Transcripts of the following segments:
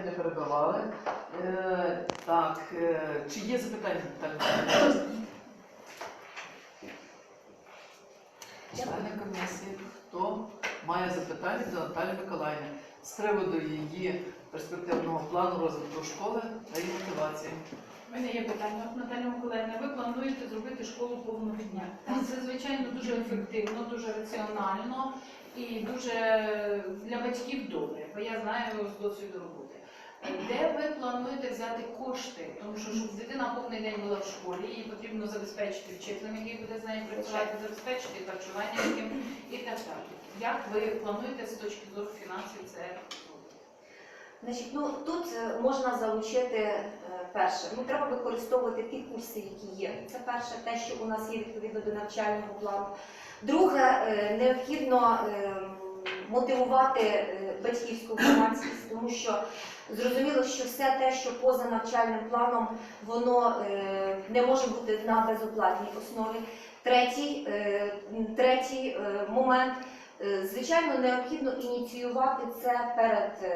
не перебивали. Е, так, е, чи є запитання? Так, члени комісії, хто має запитання до Наталі Миколаївни з приводу її перспективного плану розвитку школи та її мотивації? У мене є питання. Наталя Миколаївна, ви плануєте зробити школу повного дня. Це, звичайно, дуже ефективно, дуже раціонально і дуже для батьків добре, бо я знаю з досвіду роботи. Де ви плануєте взяти кошти? Тому що щоб дитина повний день була в школі, її потрібно забезпечити вчителем, який буде з нею працювати, забезпечити харчування яким і так далі. Як ви плануєте з точки зору фінансів це? Значить, ну тут е, можна залучити е, перше. Ну треба використовувати ті курси, які є. Це перше, те, що у нас є відповідно до навчального плану. Друге, е, необхідно мотивувати е, батьківську громадськість, тому що зрозуміло, що все те, що поза навчальним планом, воно е, не може бути на безоплатній основі. Третій, е, третій момент. Звичайно, необхідно ініціювати це перед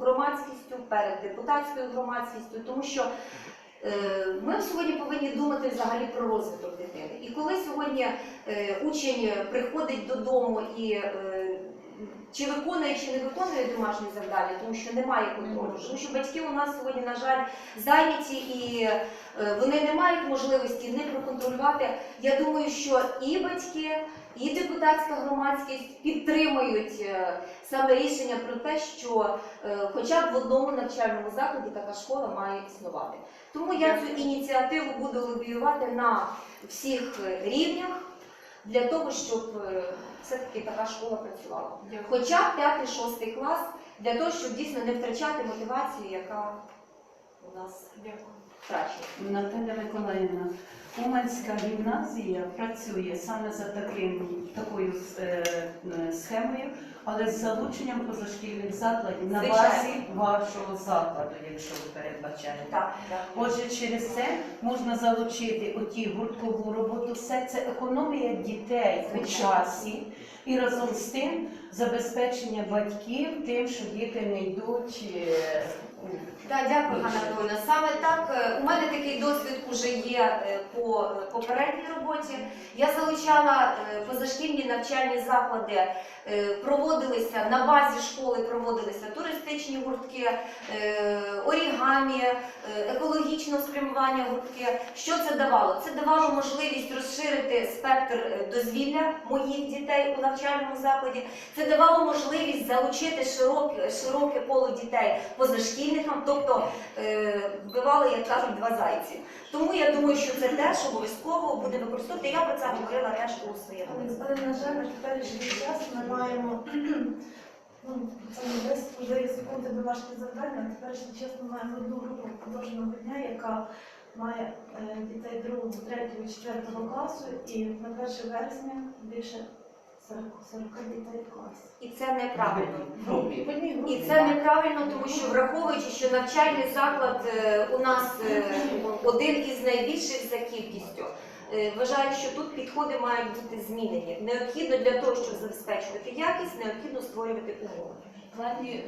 громадськістю, перед депутатською громадськістю, тому що ми сьогодні повинні думати взагалі про розвиток дитини. І коли сьогодні учень приходить додому і чи виконує, чи не виконує домашні завдання, тому що немає контролю, тому що батьки у нас сьогодні, на жаль, зайняті і е, вони не мають можливості не проконтролювати. Я думаю, що і батьки, і депутатська громадськість підтримують е, саме рішення про те, що е, хоча б в одному навчальному закладі така школа має існувати. Тому я цю ініціативу буду лобіювати на всіх рівнях для того, щоб е, все-таки така школа працювала. Хоча б 5-6 клас, для того, щоб дійсно не втрачати мотивацію, яка у нас Дякую. Втрачена. Наталя Миколаївна, Уманська гімназія працює саме за таким, такою е, схемою, але з залученням позашкільних закладів на Звичайно. базі вашого закладу, якщо ви передбачаєте. Так, так. Отже, через це можна залучити оті гурткову роботу. Все це економія дітей у Звичайно. часі і разом з тим забезпечення батьків тим, що діти не йдуть. е, Так, дякую, Ганна Анатольовна. Саме так, е, у мене такий досвід вже є е, по попередній роботі. Я залучала е, позашкільні навчальні заклади, проводилися на базі школи, проводилися туристичні гуртки, е, орігамі, е, екологічного спрямування гуртки. Що це давало? Це давало можливість розширити спектр е, дозвілля моїх дітей у навчальному закладі. Це давало можливість залучити широке, широке коло дітей позашкільникам, тобто е, вбивали, як кажуть, два зайці. Тому я думаю, що це теж обов'язково буде використовувати. Я про це говорила решту у своєму. На жаль, теперішній час маємо ну, це не десь можливо секунди домашнє завдання. На теперішній час ми маємо одну групу художнього дня, яка має е, дітей 2, 3, 4 класу, і на 1 вересня більше 40, 40 дітей в класі. І це неправильно. І це неправильно, тому що враховуючи, що навчальний заклад е, у нас е, один із найбільших за кількістю. Е, Вважаю, що тут підходи мають бути змінені. Необхідно для того, щоб забезпечувати якість, необхідно створювати умови. Платні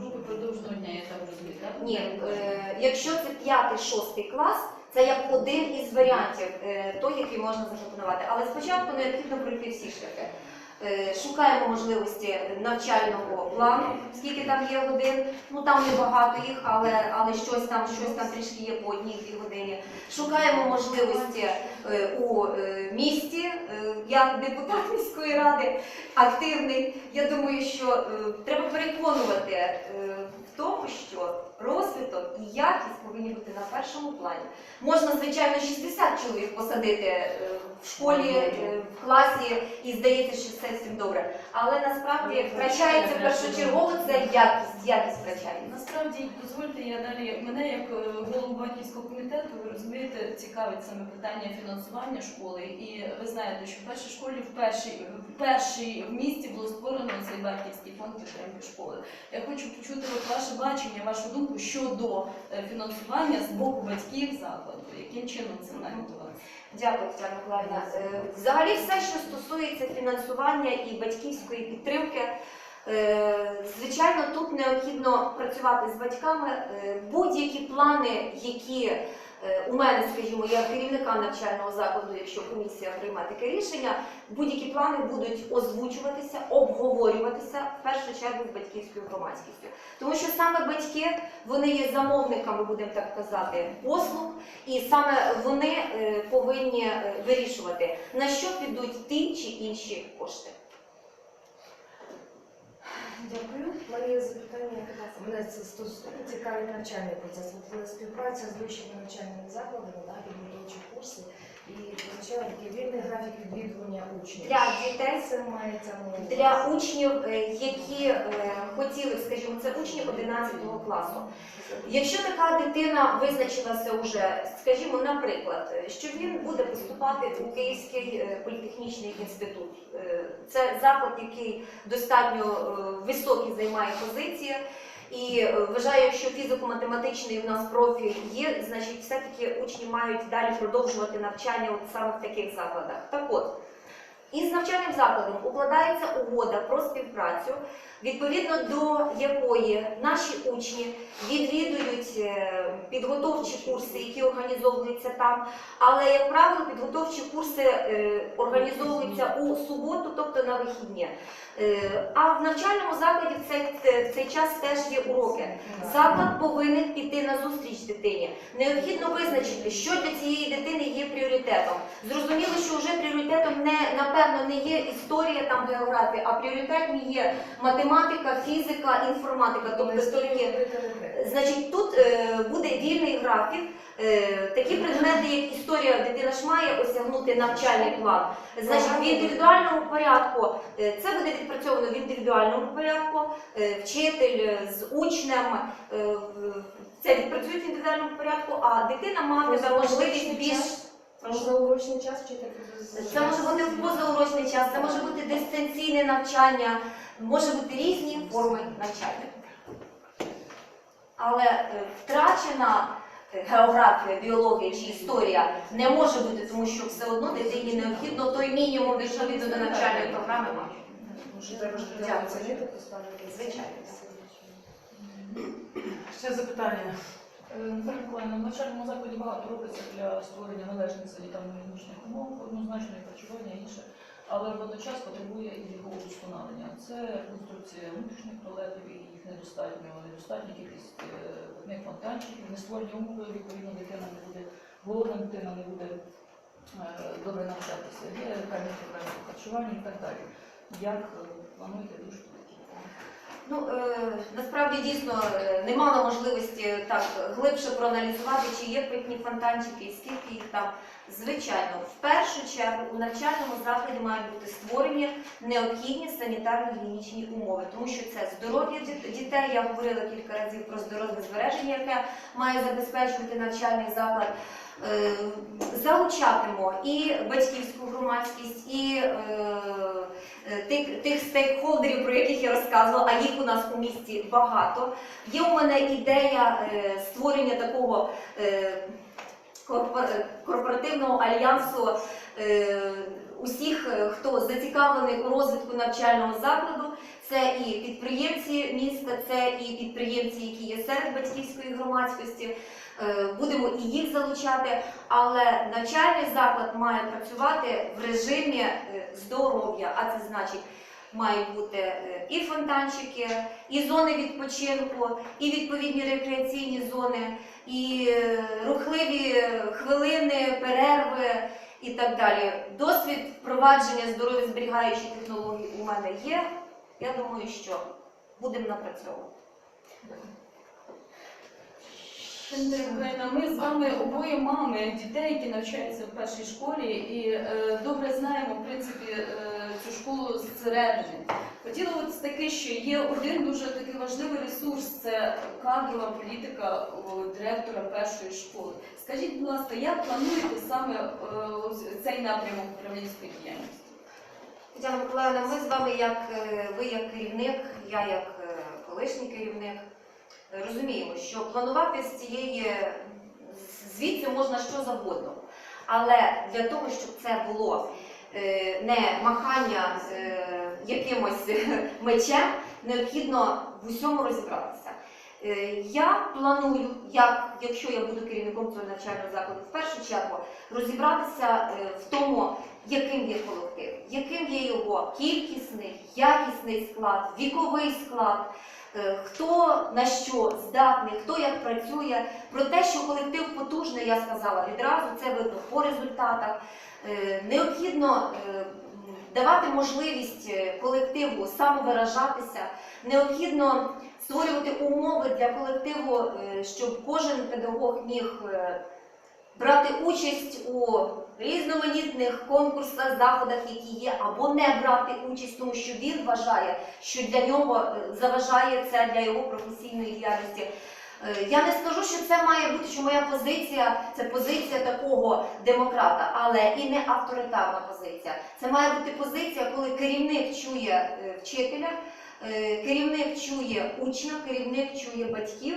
групи продовжного дня, я так розумію, так? Ні, е, якщо це п'ятий-шостий клас, це як один із варіантів, е, той, який можна запропонувати. Але спочатку необхідно пройти всі шляхи. Е, Шукаємо можливості навчального плану, скільки там є годин. Ну там небагато їх, але, але щось там, щось там трішки є по одній-дві годині. Шукаємо можливості е, у е, місті. Я депутат міської ради активний. Я думаю, що треба переконувати в тому, що розвиток і якість повинні бути на першому плані. Можна, звичайно, 60 чоловік посадити е, в школі, е, в класі, і здається, що все всім добре. Але насправді втрачається першочергово це якість, якість втрачається. Насправді, дозвольте, я далі мене як е, голову батьківського комітету, ви розумієте, цікавить саме питання фінансування школи. І ви знаєте, що в першій школі в першій, в першій в місті було створено цей батьківський фонд підтримки школи. Я хочу почути от ваше бачення, вашу думку щодо е, фінансування з боку батьків закладу. Яким чином це має? Дякую, Тетяна Миколаївна. Е, Взагалі, все, що стосується фінансування і батьківської підтримки, Е, Звичайно, тут необхідно працювати з батьками. Будь-які плани, які у мене, скажімо, як керівника навчального закладу, якщо комісія прийме таке рішення, будь-які плани будуть озвучуватися, обговорюватися в першу чергу з батьківською громадськістю. Тому що саме батьки вони є замовниками, будемо так казати, послуг, і саме вони е, повинні е, вирішувати, на що підуть ті чи інші кошти. Дякую. Моє запитання. Мене це цікавий навчальний процес. Е, співпраця з вищими навчальними закладами, да, підготовчі курси. І звичайно такий вільний графік відвідування учнів. Для дітей Це мається на увазі. для учнів, е, які е, хотіли, скажімо, це учні 11 класу. Якщо така дитина визначилася вже, скажімо, наприклад, що він буде поступати у Київський е, політехнічний інститут, Е, це заклад, який достатньо е, високі займає позиції. І е, вважаю, що фізико-математичний у нас профіль є, значить все-таки учні мають далі продовжувати навчання от саме в таких закладах. Так от, із навчальним закладом укладається угода про співпрацю, відповідно до якої наші учні відвідують е, підготовчі курси, які організовуються там. Але, як правило, підготовчі курси е, організовуються у суботу, тобто на вихідні. Е, А в навчальному закладі в цей, в цей час теж є уроки. Заклад повинен піти на зустріч дитині. Необхідно визначити, що для цієї дитини є пріоритетом. Зрозуміло, що вже пріоритетом не напевно не є історія там географія, а пріоритетні є математика, фізика, інформатика, тобто тільки Значить, тут е, буде вільний графік. Е, такі предмети, як історія, дитина ж має осягнути навчальний план. Значить, в індивідуальному порядку е, це буде відпрацьовано в індивідуальному порядку. Е, вчитель е, з учнем е, в- це відпрацюють в індивідуальному порядку, а дитина матиме можливість більш. Позаурочний час вчитель Це може бути в позаурочний час, це може бути дистанційне навчання, може бути різні форми навчання. Але е, втрачена е, географія, біологія чи історія не може бути, тому що все одно дитині необхідно той мінімум відповідно до навчальної програми Дякую. Звичайно. Ще запитання. Е, Наталя Миколаївна, в навчальному закладі багато робиться для створення належних санітарно-гігієнічних умов, однозначно і харчування і інше, але водночас потребує і його удосконалення. Це конструкція внутрішніх туалетів і їх недостатньо, недостатня кількість е, одних фонтанчиків, не створені умови, відповідно дитина не буде голодна, дитина не буде е, добре навчатися. Є певні проблеми по харчуванню і так далі. Як плануєте вирішити такі? Ну е, насправді дійсно е, не мала можливості так глибше проаналізувати, чи є питні фонтанчики і скільки їх там. Звичайно, в першу чергу у навчальному закладі мають бути створені необхідні санітарно-гігієнічні умови, тому що це здоров'я дітей. Я говорила кілька разів про здоров'я збереження, яке має забезпечувати навчальний заклад. Е, Залучатимо і батьківську громадськість, і е, е, тих, стейкхолдерів, про яких я розказувала, а їх у нас у місті багато. Є у мене ідея створення такого корпо- корпоративного альянсу усіх, хто зацікавлений у розвитку навчального закладу. Це і підприємці міста, це і підприємці, які є серед батьківської громадськості. Е, Будемо і їх залучати, але навчальний заклад має працювати в режимі е, здоров'я, а це значить. Мають бути е, і фонтанчики, і зони відпочинку, і відповідні рекреаційні зони, і рухливі хвилини, перерви і так далі. Досвід впровадження здоров'я зберігаючих технологій у мене є. Я думаю, що будемо напрацьовувати. Україна, ми з вами обоє мами дітей, які навчаються в першій школі, і е, добре знаємо в принципі е, цю школу зсередини. Хотіла от таки, що є один дуже такий важливий ресурс це кадрова політика директора першої школи. Скажіть, будь ласка, як плануєте саме е, цей напрямок управлінської діяльності? Тетяна Миколаївна, ми з вами, як е, ви як керівник, я як е, колишній керівник, розуміємо, що планувати з цієї звідси можна що завгодно. Але для того, щоб це було е, не махання е, якимось мечем, необхідно в усьому розібратися. Е, Я планую, як, якщо я буду керівником цього навчального закладу, в першу чергу розібратися в тому, яким є колектив, яким є його кількісний, якісний склад, віковий склад, хто на що здатний, хто як працює. Про те, що колектив потужний, я сказала відразу, це видно по результатах. Е, Необхідно е, давати можливість е, колективу самовиражатися, необхідно створювати умови для колективу, е, щоб кожен педагог міг е, брати участь у різноманітних конкурсах, заходах, які є, або не брати участь, тому що він вважає, що для нього е, заважає це для його професійної діяльності. Е, Я не скажу, що це має бути, що моя позиція це позиція такого демократа, але і не авторитарна позиція. Це має бути позиція, коли керівник чує е, вчителя, керівник чує учня, керівник чує батьків.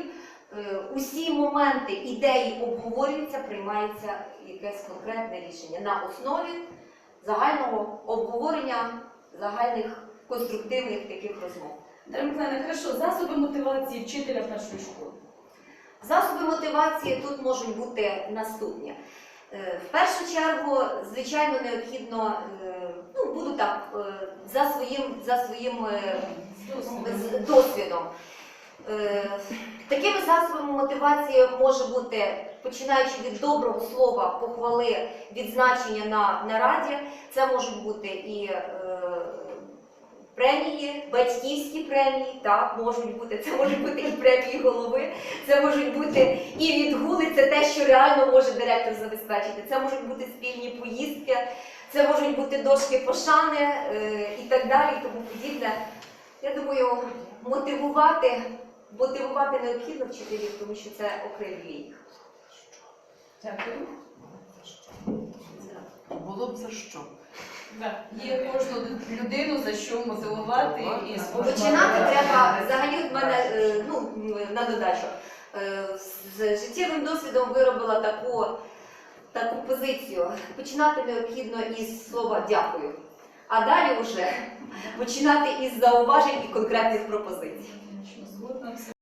Е, Усі моменти, ідеї обговорюються, приймається якесь конкретне рішення на основі загального обговорення, загальних конструктивних таких розмов. Миколаївна, хорошо, засоби мотивації вчителя першої школи. Засоби мотивації тут можуть бути наступні. Е, В першу чергу, звичайно, необхідно, е, ну буду так, за своїм, за своїм досвідом. Е, Такими засобами мотивації може бути, починаючи від доброго слова, похвали, відзначення на нараді, це можуть бути і е, премії, батьківські премії, так, можуть бути, це можуть бути і премії голови, це можуть бути і відгули, це те, що реально може директор забезпечити, це можуть бути спільні поїздки, це можуть бути дошки пошани е, і так далі, і тому подібне. Я думаю, мотивувати, мотивувати необхідно вчителів, тому що це окремлює їх. Дякую. Було б за що. Є кожну людину за що мотивувати і спортувати. Починати треба взагалі в мене е, ну, на додачу. Е, З життєвим досвідом виробила таку, таку позицію. Починати необхідно із слова дякую, а далі вже починати із зауважень і конкретних пропозицій. Boa noite.